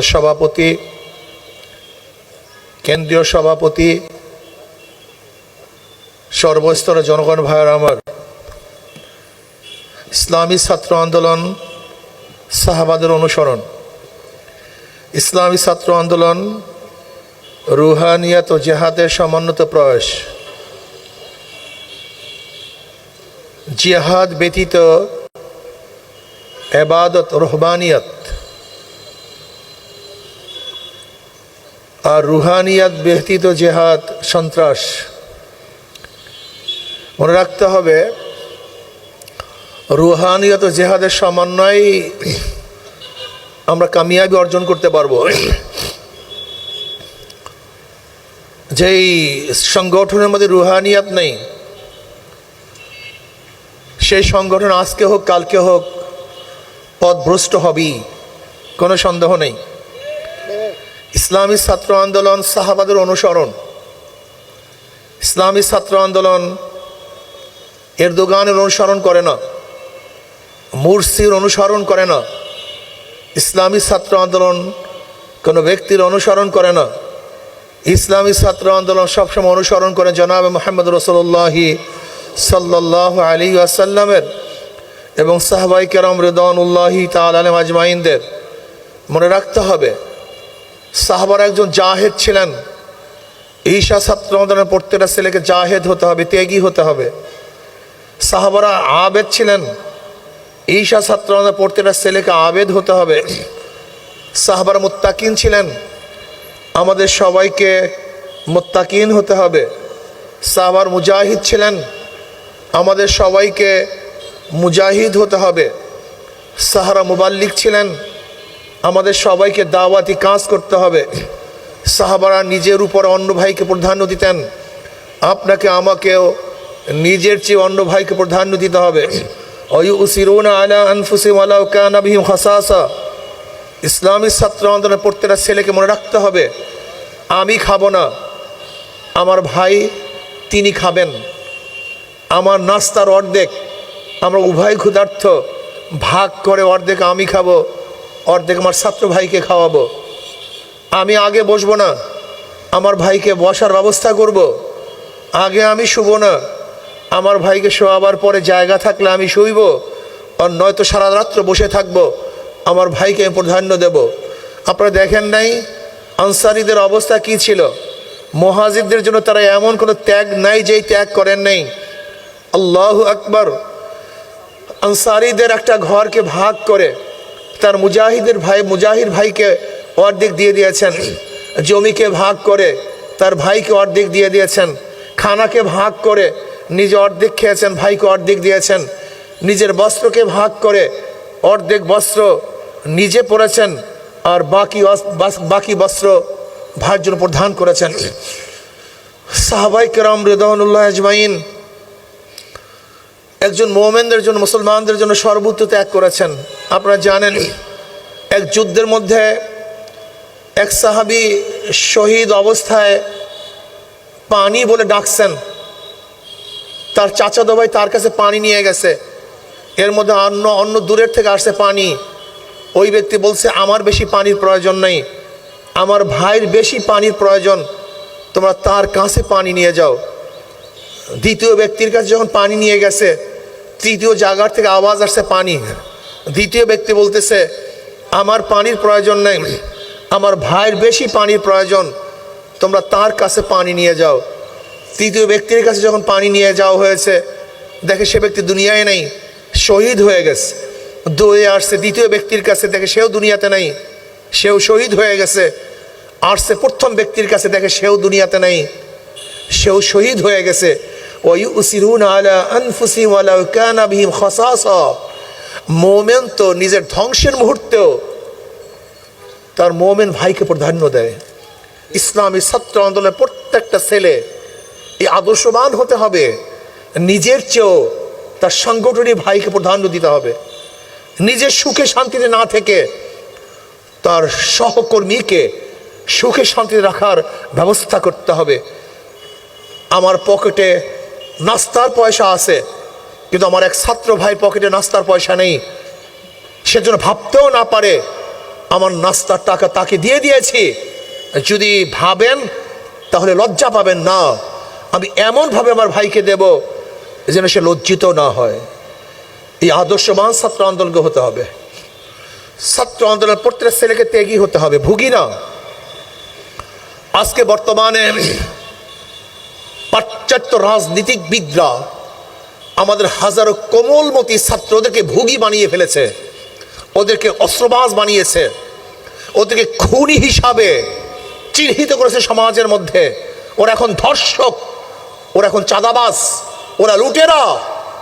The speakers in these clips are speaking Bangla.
সভাপতি, কেন্দ্রীয় সভাপতি, সর্বস্তরের জনগণ ভাইয়ের আমার। ইসলামী ছাত্র আন্দোলন সাহাবাদের অনুসরণ। ইসলামী ছাত্র আন্দোলন রুহানিয়াত ও জেহাদের সমন্বিত প্রয়াস। জিহাদ ব্যতীত এবাদত রহবানিয়ত। আর রুহানিয়াত ব্যতীত জেহাদ সন্ত্রাস। মনে রাখতে হবে, রুহানিয়ত জেহাদের সমন্বয় আমরা কামিয়াবি অর্জন করতে পারব। যেই সংগঠনের মধ্যে রুহানিয়াত নেই, সেই সংগঠন আজকে হোক, কালকে হোক, পথভ্রষ্ট হবেই, কোনো সন্দেহ নেই। ইসলামী ছাত্র আন্দোলন সাহাবাদের অনুসরণ। ইসলামী ছাত্র আন্দোলন এর এরদোগানের অনুসরণ করে না, মুরসির অনুসরণ করে না, ইসলামী ছাত্র আন্দোলন কোনো ব্যক্তির অনুসরণ করে না। ইসলামী ছাত্র আন্দোলন সবসময় অনুসরণ করে জনাব মোহাম্মদ রসল্লাহি সাল্লাহ আলী আসাল্লামের এবং সাহবাই কেরম রেদানুল্লাহি তাল আলম আজমাইনদের মনে রাখতে হবে সাহাবার একজন জাহেদ ছিলেন। ঈশা ছাত্র আন্দোলনের প্রত্যেকটা ছেলেকে জাহেদ হতে হবে, ত্যাগী হতে হবে। সাহাবারা আবেদ ছিলেন। ঈশা ছাত্র আন্দোলনের প্রত্যেকটা ছেলেকে আবেদ হতে হবে। সাহাবার মুত্তাকিন ছিলেন। আমাদের সবাইকে মোত্তাকিন হতে হবে। সাহাবার মুজাহিদ ছিলেন। আমাদের সবাইকে মুজাহিদ হতে হবে। সাহারা মুবাল্লিক ছিলেন। আমাদের সবাইকে দাওয়াতি কাজ করতে হবে। সাহাবারা নিজের উপর অন্য ভাইকে প্রাধান্য দিতেন। আপনাকে, আমাকেও নিজের চেয়ে অন্য ভাইকে প্রাধান্য দিতে হবে। ইসলামী ছাত্র আন্দোলনের প্রত্যেকটা ছেলেকে মনে রাখতে হবে, আমি খাব না। আমার ভাই, তিনি খাবেন। আমার নাস্তার অর্ধেক, আমরা উভয় ক্ষুধার্থ ভাগ করে অর্ধেক আমি খাব। অর্ধেক আমার ছাত্র ভাইকে খাওয়াবো। আমি আগে বসবো না, আমার ভাইকে বসার ব্যবস্থা করব। আগে আমি শুব না, আমার ভাইকে শোয়াবার পরে জায়গা থাকলে আমি শুইব, আর নয়তো সারা রাত্র বসে থাকব, আমার ভাইকে প্রাধান্য দেব। আপনারা দেখেন নাই আনসারিদের অবস্থা কি ছিল? মহাজিদদের জন্য তারা এমন কোনো ত্যাগ নাই যেই ত্যাগ করেন নাই। আল্লাহ আকবর। আনসারিদের একটা ঘরকে ভাগ করে তার মুজাহিদের ভাই মুজাহিদ ভাইকে অর্ধেক দিয়ে দিয়েছেন। জমিকে ভাগ করে তার ভাইকে অর্ধেক দিয়ে দিয়েছেন। খানাকে ভাগ করে নিজে অর্ধেক খেয়েছেন, ভাইকে অর্ধেক দিয়েছেন। নিজের বস্ত্রকে ভাগ করে অর্ধেক বস্ত্র নিজে পরেছেন আর বাকি বাকি বস্ত্র ভাইয়ের জন্য প্রদান করেছেন। সাহাবাই কেরাম রেদনুল্লাহ আজমাইন একজন মোমেনদের জন্য, মুসলমানদের জন্য সর্বোচ্চ ত্যাগ করেছেন। আপনারা জানেন, এক যুদ্ধের মধ্যে এক সাহাবি শহীদ অবস্থায় পানি বলে ডাকছেন। তার চাচাতো ভাই তার কাছে পানি নিয়ে গেছে। এর মধ্যে অন্য অন্য দূরের থেকে আসছে পানি। ওই ব্যক্তি বলছে, আমার বেশি পানির প্রয়োজন নেই। আমার ভাইয়ের বেশি পানির প্রয়োজন। তোমরা তার কাছে পানি নিয়ে যাও। দ্বিতীয় ব্যক্তির কাছে যখন পানি নিয়ে গেছে, তৃতীয় জায়গার থেকে আওয়াজ আসছে পানি। দ্বিতীয় ব্যক্তি বলতেছে, আমার পানির প্রয়োজন নেই, আমার ভাইয়ের বেশি পানির প্রয়োজন, তোমরা তার কাছে পানি নিয়ে যাও। তৃতীয় ব্যক্তির কাছে যখন পানি নিয়ে যাওয়া হয়েছে, দেখে সে ব্যক্তি দুনিয়ায় নেই, শহীদ হয়ে গেছে। দৌড়ে আসছে, দ্বিতীয় ব্যক্তির কাছে দেখে সেও দুনিয়াতে নেই, সেও শহীদ হয়ে গেছে। আসছে প্রথম ব্যক্তির কাছে দেখে সেও দুনিয়াতে নেই, সেও শহীদ হয়ে গেছে। ওয়ুসিরুন আলা আনফুসিহিম ওয়ালাউ কানা বিহিম খাসাসা। মোমেন তো নিজের ধ্বংসের মুহূর্তেও তার মোমেন ভাইকে প্রাধান্য দেয়। ইসলামী ছাত্র আন্দোলনের প্রত্যেকটা ছেলে এই আদর্শবান হতে হবে। নিজের চেয়েও তার সাংগঠনিক ভাইকে প্রাধান্য দিতে হবে। নিজের সুখে শান্তিতে না থেকে তার সহকর্মীকে সুখে শান্তিতে রাখার ব্যবস্থা করতে হবে। আমার পকেটে নাস্তার পয়সা আছে। কিন্তু আমার এক ছাত্র ভাই পকেটে নাস্তার পয়সা নেই। সেজন্য ভাবতেও না পারে, আমার নাস্তার টাকা তাকে দিয়ে দিয়েছি। যদি ভাবেন, তাহলে লজ্জা পাবেন না। আমি এমনভাবে আমার ভাইকে দেব যেন সে লজ্জিত না হয়। এই আদর্শবান ছাত্র আন্দোলনকে হতে হবে। ছাত্র আন্দোলন প্রত্যেক ছেলেকে ত্যাগী হতে হবে ভুগি না আজকে বর্তমানে পাশ্চাত্য রাজনীতিকবিদরা আমাদের হাজারো কোমলমতি ছাত্রদেরকে ভুগি বানিয়ে ফেলেছে, ওদেরকে অস্ত্রবাজ বানিয়েছে, ওদেরকে খুনি হিসাবে চিহ্নিত করেছে সমাজের মধ্যে। ওরা এখন ধর্ষক, ওরা এখন চাঁদাবাজ, ওরা লুটেরা,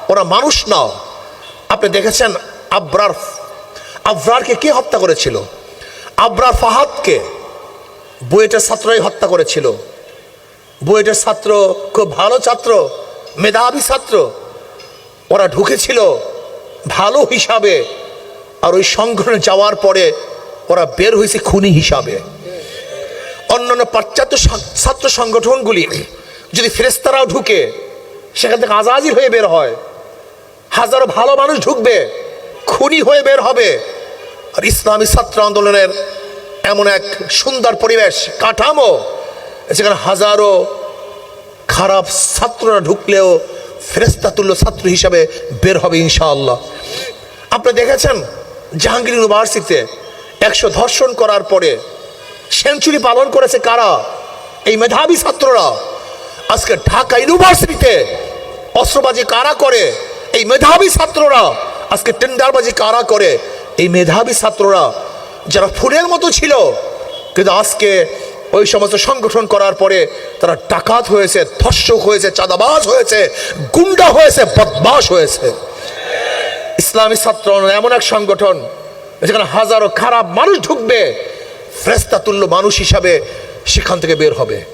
ওরা মানুষ না। আপনি দেখেছেন আব্রার, আব্রারকে কে হত্যা করেছিল? আব্রার ফাহাদকে। বুয়েটের ছাত্রই হত্যা করেছিল। বুয়েটের ছাত্র খুব ভালো ছাত্র, মেধাবী ছাত্র। ওরা ঢুকেছিল ভালো হিসাবে। আর ওই সংগঠনে যাওয়ার পরে ওরা বের হয়েছে খুনি হিসাবে। অন্যান্য পাশ্চাত্য ছাত্র সংগঠনগুলি যদি ফেরেস্তারাও ঢুকে, সেখান থেকে আজাজির হয়ে বের হয়। হাজারো ভালো মানুষ ঢুকবে, খুনি হয়ে বের হবে। আর ইসলামী ছাত্র আন্দোলনের এমন এক সুন্দর পরিবেশ, কাঠামো, যেখানে হাজারো খারাপ ছাত্ররা ঢুকলেও ফেরেস্তা তুল্য ছাত্র হিসাবে বের হবে ইনশাআল্লাহ। আপনি দেখেছেন জাহাঙ্গীর ইউনিভার্সিটিতে একশো ধর্ষণ করার পরে সেঞ্চুরি পালন করেছে কারা? এই মেধাবী ছাত্ররা। আজকে ঢাকা ইউনিভার্সিটিতে অস্ত্রবাজি কারা করে? এই মেধাবী ছাত্ররা। আজকে টেন্ডারবাজি কারা করে? এই মেধাবী ছাত্ররা যারা ফুলের মতো ছিল, কিন্তু আজকে ওই সমস্ত সংগঠন করার পরে তারা ডাকাত হয়েছে, ধর্ষক হয়েছে, চাঁদাবাজ হয়েছে, গুন্ডা হয়েছে বদমাস হয়েছে। ইসলামী ছাত্র এমন এক সংগঠন, যেখানে হাজারো খারাপ মানুষ ঢুকবে, ফ্রেস্তা তুল্য মানুষ হিসাবে সেখান থেকে বের হবে।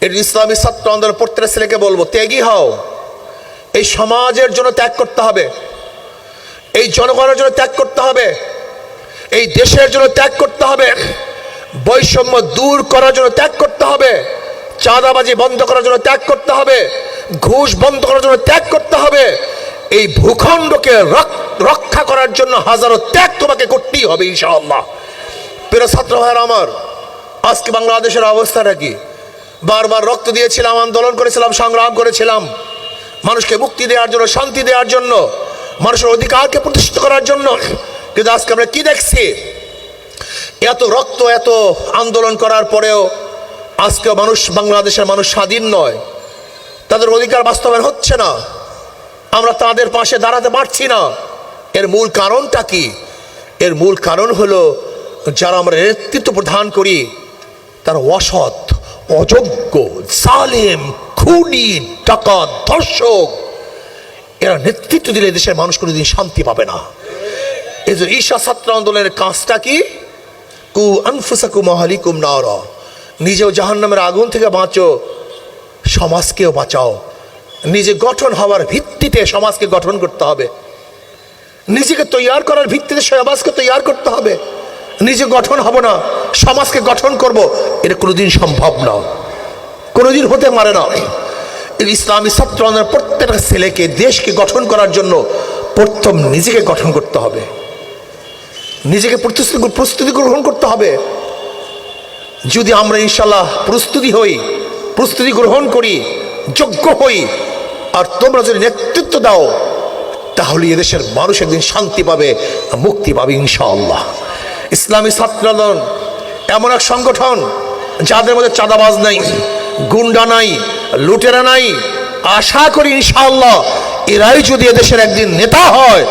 এর ইসলামী ছাত্র আন্দোলন প্রত্যেক ছেলেকে বলব, ত্যাগী হও। এই সমাজের জন্য ত্যাগ করতে হবে। এই জনগণের জন্য ত্যাগ করতে হবে। এই দেশের জন্য ত্যাগ করতে হবে। বৈষম্য দূর করার জন্য ত্যাগ করতে হবে। চাঁদাবাজি বন্ধ করার জন্য ত্যাগ করতে হবে। ঘুষ বন্ধ করার জন্য ত্যাগ করতে হবে। এই ভূখণ্ডকে রক্ষা করার জন্য হাজারো ত্যাগ তোমাকে করতেই হবে ইনশাআল্লাহ। প্রিয় ছাত্র ভাইয়ের আমার, আজকে বাংলাদেশের অবস্থাটা কি? বারবার রক্ত দিয়েছিলাম, আন্দোলন করেছিলাম, সংগ্রাম করেছিলাম। মানুষকে মুক্তি দেওয়ার জন্য, শান্তি দেওয়ার জন্য, মানুষের অধিকারকে প্রতিষ্ঠিত করার জন্য। কিন্তু আজকে আমরা কি দেখছি? এত রক্ত, এত আন্দোলন করার পরেও আজকে মানুষ বাংলাদেশের মানুষ স্বাধীন নয়। তাদের অধিকার বাস্তবায়ন হচ্ছে না। আমরা তাদের পাশে দাঁড়াতে পারছি না। এর মূল কারণটা কি? এর মূল কারণ হলো, যারা আমরা নেতৃত্ব প্রদান করি, তারা অসৎ, অযোগ্য, জালেম, খুনি টাকা ধর্ষক। এরা নেতৃত্ব দিলে দেশের মানুষ কোনোদিন শান্তি পাবে না। এই যে ঈশা ছাত্র আন্দোলনের কাজটা কি? কু আনফুসাকু মহালিকুম নারা। নিজেও জাহান্নামের আগুন থেকে বাঁচো, সমাজকেও বাঁচাও। নিজে গঠন হওয়ার ভিত্তিতে সমাজকে গঠন করতে হবে। নিজেকে তৈয়ার করার ভিত্তিতে সমাজকে তৈয়ার করতে হবে। নিজে গঠন হব না, সমাজকে গঠন করব, এটা কোনোদিন সম্ভব না। কোনোদিন হতে পারে না। ইসলামী ছাত্র প্রত্যেকটা ছেলেকে দেশকে গঠন করার জন্য প্রথম নিজেকে গঠন করতে হবে। নিজেকে প্রস্তুতি গ্রহণ করতে হবে। যদি আমরা ইনশাল্লাহ প্রস্তুতি হই, প্রস্তুতি গ্রহণ করি, যোগ্য হই, আর তোমরা যদি নেতৃত্ব দাও, তাহলে এদেশের মানুষ একদিন শান্তি পাবে, মুক্তি পাবে ইনশাআল্লাহ। ইসলামী ছাত্র আন্দোলন এমন এক সংগঠন যাদের মধ্যে চাঁদাবাজ নাই, গুন্ডা নাই, লুটেরা নাই। আশা করি ইনশাআল্লাহ এরাই যদি এদেশের একদিন নেতা হয়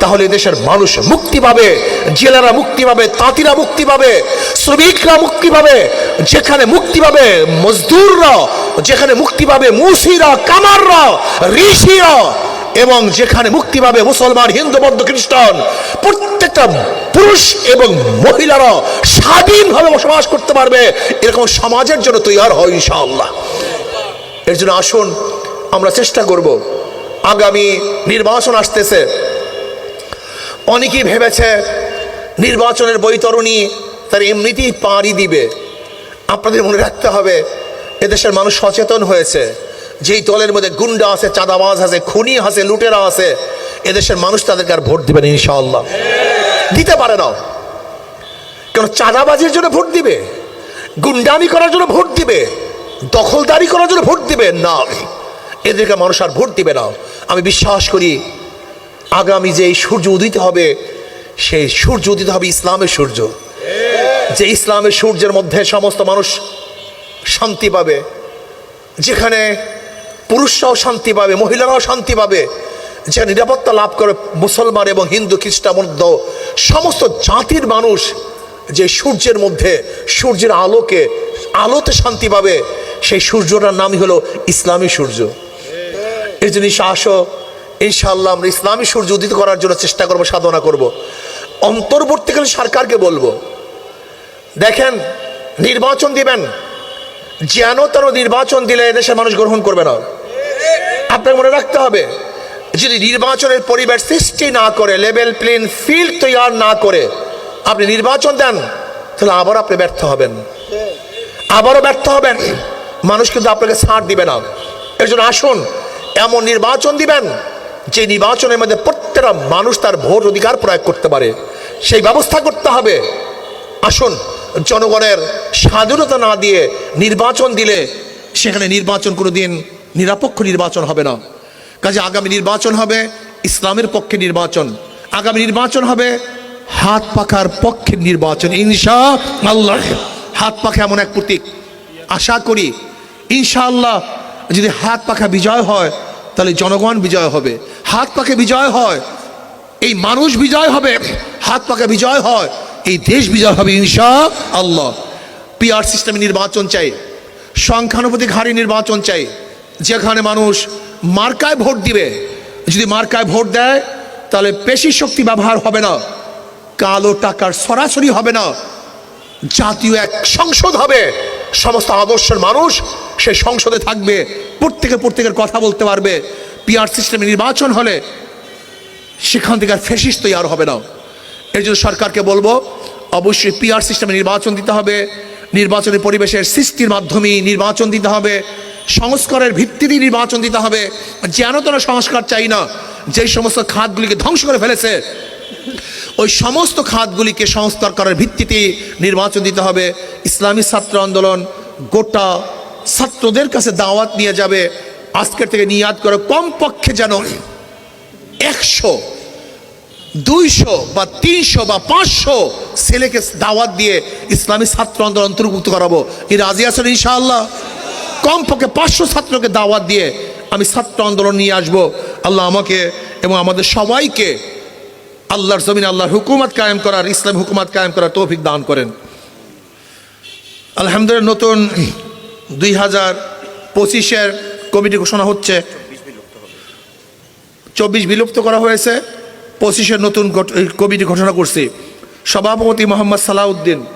তাহলে দেশের মানুষ মুক্তি পাবে, জেলেরা মুক্তি পাবে, তাঁতিরা মুক্তি পাবে, শ্রমিকরা মুক্তি পাবে, যেখানে মুক্তি পাবে মজদুররা, যেখানে মুক্তি পাবে মুসিরা, কামাররা, ঋষিরা এবং যেখানে মুক্তি পাবে মুসলমান, হিন্দু, বৌদ্ধ, খ্রিস্টান, প্রত্যেকটা পুরুষ এবং মহিলারা স্বাধীনভাবে বসবাস করতে পারবে। এরকম সমাজের জন্য তৈরি হয় ইনশাআল্লাহ। এর জন্য আসুন, আমরা চেষ্টা করব। আগামী নির্বাচন আসতেছে। অনেকেই ভেবেছে নির্বাচনের বৈতরণী তার এমনিতেই পাড়ি দিবে। আপনাদের মনে রাখতে হবে, এদেশের মানুষ সচেতন হয়েছে। যেই দলের মধ্যে গুন্ডা আছে, চাঁদাবাজ আছে, খুনি আছে, লুটেরা আছে, এদেশের মানুষ তাদেরকে আর ভোট দিবেন ইনশাআল্লাহ। দিতে পারে না। কেন চাঁদাবাজির জন্য ভোট দিবে? গুন্ডামি করার জন্য ভোট দিবে? দখলদারি করার জন্য ভোট দিবে? না। এদেরকে মানুষ আর ভোট দিবে না। আমি বিশ্বাস করি আগামী যে সূর্য উদিত হবে, সেই সূর্য উদিত হবে ইসলামের সূর্য। যে ইসলামের সূর্যের মধ্যে সমস্ত মানুষ শান্তি পাবে, যেখানে পুরুষরাও শান্তি পাবে, মহিলারাও শান্তি পাবে, যে নিরাপত্তা লাভ করে মুসলমান এবং হিন্দু, খ্রিস্টান মধ্য সমস্ত জাতির মানুষ যে সূর্যের মধ্যে, সূর্যের আলোকে, আলোতে শান্তি পাবে, সেই সূর্যটার নামই হলো ইসলামী সূর্য। এই জন্য আসো ইনশাআল্লাহ আমরা ইসলামী সূর্য উদিত করার জন্য চেষ্টা করব, সাধনা করব। অন্তর্বর্তীকালীন সরকারকে বলব, দেখেন, নির্বাচন দিবেন যেন তেন নির্বাচন দিলে এদেশের মানুষ গ্রহণ করবে না। আপনাকে মনে রাখতে হবে, যদি নির্বাচনের পরিবেশ সৃষ্টি না করে, লেভেল প্লেন ফিল্ড তৈরি না করে আপনি নির্বাচন দেন, তাহলে আবার আপনি ব্যর্থ হবেন। আবারও ব্যর্থ হবেন, মানুষ কিন্তু আপনাকে ছাড় দিবে না। এর জন্য আসুন, এমন নির্বাচন দিবেন যে নির্বাচনের মধ্যে প্রত্যেকটা মানুষ তার ভোট অধিকার প্রয়োগ করতে পারে, সেই ব্যবস্থা করতে হবে। আসুন, জনগণের স্বাধীনতা না দিয়ে নির্বাচন দিলে সেখানে নির্বাচন কোনো দিন নিরপেক্ষ নির্বাচন হবে না। কাজে আগামী নির্বাচন হবে ইসলামের পক্ষে নির্বাচন। আগামী নির্বাচন হবে হাত পাখার পক্ষের নির্বাচন। ইনশা আল্লাহ হাত পাখা এমন এক প্রতীক। আশা করি, ইনশাআল্লাহ, যদি হাত পাখা বিজয় হয় তাহলে জনগণ বিজয় হবে। হাত পাখে বিজয় হয়, এই মানুষ বিজয় হবে, হাত পাকা বিজয় হয়, এই দেশ বিজয় হবে ইনশা আল্লাহ পিআর সিস্টেমে নির্বাচন চাই, সংখ্যানুপাতিক হারে নির্বাচন চাই, যেখানে মানুষ মার্কায় ভোট দিবে। যদি মার্কায় ভোট দেয়, তাহলে পেশি শক্তি ব্যবহার হবে না, কালো টাকার সরাসরি হবে না, জাতীয় এক সংসদ হবে, সমস্ত আদর্শের মানুষ সেই সংসদে থাকবে, প্রত্যেকে প্রত্যেকের কথা বলতে পারবে। পিআর সিস্টেমে নির্বাচন হলে সেখান থেকে আর ফেসিস তৈরি হবে না। এর জন্য সরকারকে বলব, অবশ্যই পিআর সিস্টেমে নির্বাচন দিতে হবে। নির্বাচনের পরিবেশের সৃষ্টির মাধ্যমে নির্বাচন দিতে হবে। সংস্কারের ভিত্তিতে নির্বাচন দিতে হবে। যেন তেন সংস্কার চাই না, যেই সমস্ত খাতগুলিকে ধ্বংস করে ফেলেছে, ওই সমস্ত খাতগুলিকে সংস্কার করার ভিত্তিতে নির্বাচন দিতে হবে। ইসলামী ছাত্র আন্দোলন গোটা ছাত্রদের কাছে দাওয়াত নিয়ে যাবে, আজকের থেকে নিয়াদ করে। কমপক্ষে যেন একশো, দুইশো বা তিনশো বা পাঁচশো ছেলেকে দাওয়াত দিয়ে ইসলামী ছাত্র আন্দোলন অন্তর্ভুক্ত করাবো। এই রাজি আছেন ইনশাআল্লাহ? কমপক্ষে পাঁচশো ছাত্রকে দাওয়াত দিয়ে আমি ছাত্র আন্দোলন নিয়ে আসব। আল্লাহ আমাকে এবং আমাদের সবাইকে আল্লাহর জমিন আল্লাহর হুকুমত কায়েম করার, ইসলাম হুকুমত কায়েম করার তৌফিক দান করেন। আলহামদুলিল্লাহ, নতুন দুই হাজার পঁচিশের কমিটি ঘোষণা হচ্ছে। চব্বিশ বিলুপ্ত করা হয়েছে, পঁচিশের নতুন কমিটি ঘোষণা করছি। সভাপতি মোহাম্মদ সালাউদ্দিন।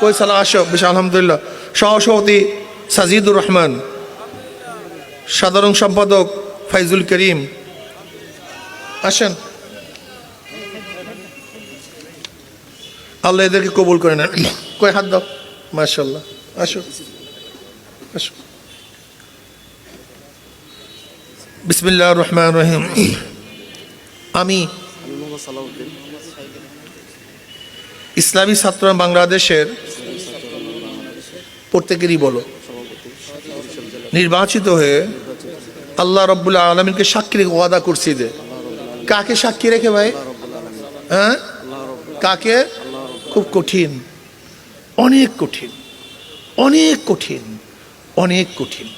কই সালা আসো, বেশ, আলহামদুলিল্লাহ। সহসভাপতি সাজিদুর রহমান। সাধারণ সম্পাদক ফাইজুল করিম। আসেন। আল্লাহ এদেরকে কবুল করে নেন। কই হাত দাও? মাশাল্লাহ আসো আসো। বিসমিল্লাহ রহমান রহিম। আমি ইসলামী ছাত্র বাংলাদেশের প্রত্যেকেরই বলো, নির্বাচিত হয়ে আল্লাহ রব্বুল্লাহ আলমিনকে সাক্ষী রেখে ওয়াদা করছি যে, কাকে সাক্ষী রেখে ভাই? হ্যাঁ? কাকে? খুব কঠিন, অনেক কঠিন। অনেক কঠিন অনেক কঠিন।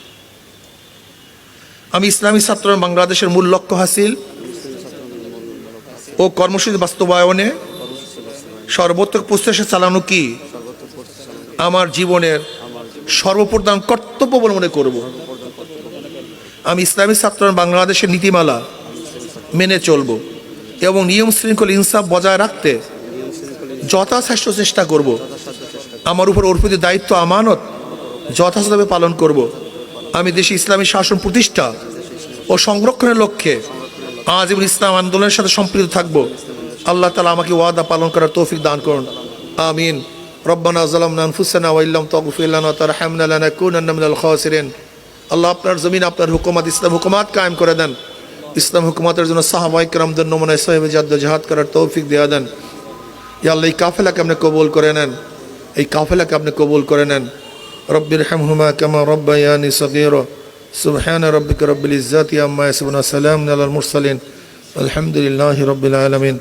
আমি ইসলামী ছাত্র বাংলাদেশের মূল লক্ষ্য হাসিল ও কর্মসূচি বাস্তবায়নে সর্বোত্তক প্রচেষ্টা চালানো কি? আমার জীবনের সর্বপ্রধান কর্তব্য বলে মনে করব। আমি ইসলামী ছাত্র বাংলাদেশের নীতিমালা মেনে চলব এবং নিয়ম শৃঙ্খল ইনসাফ বজায় রাখতে যথাশ্রেষ্ঠ চেষ্টা করব। আমার উপর অর্পিত দায়িত্ব, আমানত যথাযথভাবে পালন করব। আমি দেশে ইসলামী শাসন প্রতিষ্ঠা ও সংরক্ষণের লক্ষ্যে আজীবন ইসলাম আন্দোলনের সাথে সম্পৃক্ত থাকব। আল্লাহ তালা আমাকে ওয়াদা পালন করার তৌফিক দান করুন। আমিন। রব্বানা জালামনা আনফুসানা ওয়াইল্লাম তগফিল্লানা তারহামনা লানাকুনান্না মিনাল খাসিরিন। আল্লাহ আপনার জমিন, আপনার হুকুমাত, ইসলাম হুকুমাত কায়েম করে দেন। ইসলাম হুকুমাতের জন্য সাহাবাই کرامদের নমুনায় সাহেব জাদ্দ জাহাদ করার তৌফিক দেওয়া দেন। ইয়াল্লাহ কাফেলাকে আপনি কবুল করে নেন। এই কাফেলাকে আপনি কবুল করে নেন। রব্বির হামহুমা কামা রব্বায়ানি সগীরা। সুবহান রব্বিক রব্বিল ইজ্জাতি আম্মা ইয়াসিফুন। সালাম আলাল মুরসালিন। আলহামদুলিল্লাহি রব্বিল আলামিন।